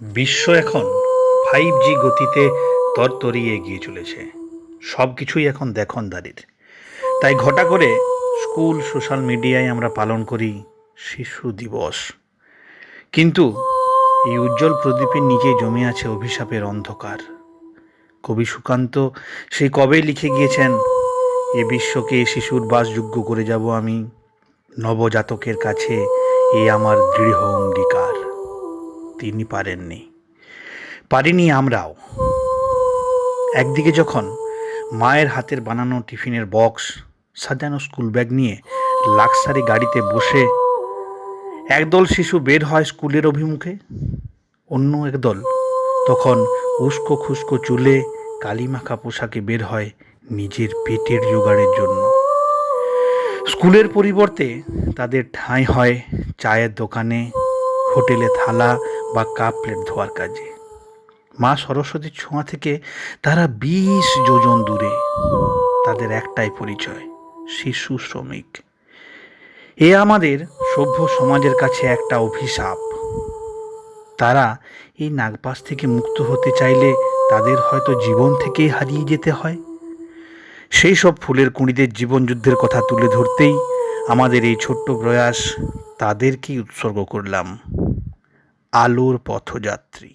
বিশ্ব এখন five G গতিতে তরতরিয়ে এগিয়ে চলেছে। সব কিছুই এখন দেখনদারির। তাই ঘটা করে স্কুল, সোশ্যাল মিডিয়ায় আমরা পালন করি শিশু দিবস। কিন্তু এই উজ্জ্বল প্রদীপের নিচে জমে আছে অভিশাপের অন্ধকার। কবি সুকান্ত সেই কবেই লিখে গিয়েছেন, এ বিশ্বকে শিশুর বাসযোগ্য করে যাব আমি, নবজাতকের কাছে এ আমার দৃঢ় অঙ্গীকার। তিনি পারেননি। পারিনি আমরাও। একদিকে যখন মায়ের হাতের বানানো টিফিনের বক্স, সাজানো স্কুল ব্যাগ নিয়ে লাক্সারি গাড়িতে বসে একদল শিশু বের হয় স্কুলের অভিমুখে, অন্য একদল তখন উস্কো খুস্কো চুলে কালিমাখা পোশাকে বের হয় নিজের পেটের জোগাড়ের জন্য। স্কুলের পরিবর্তে তাদের ঠাঁই হয় চায়ের দোকানে হোটেলে থালা বা কাপ প্লেট ধোয়ার কাজে। মা সরস্বতীর ছোঁয়া থেকে তারা বিশ যোজন দূরে। তাদের একটাই পরিচয়, শিশু শ্রমিক। এ আমাদের সভ্য সমাজের কাছে একটা অভিশাপ। তারা এই নাগপাশ থেকে মুক্ত হতে চাইলে তাদের হয়তো জীবন থেকেই হারিয়ে যেতে হয়। সেই সব ফুলের কুঁড়িদের জীবনযুদ্ধের কথা তুলে ধরতেই আমাদের এই ছোট্ট প্রয়াস তাদেরকেই উৎসর্গ করলাম আলোর পথযাত্রী।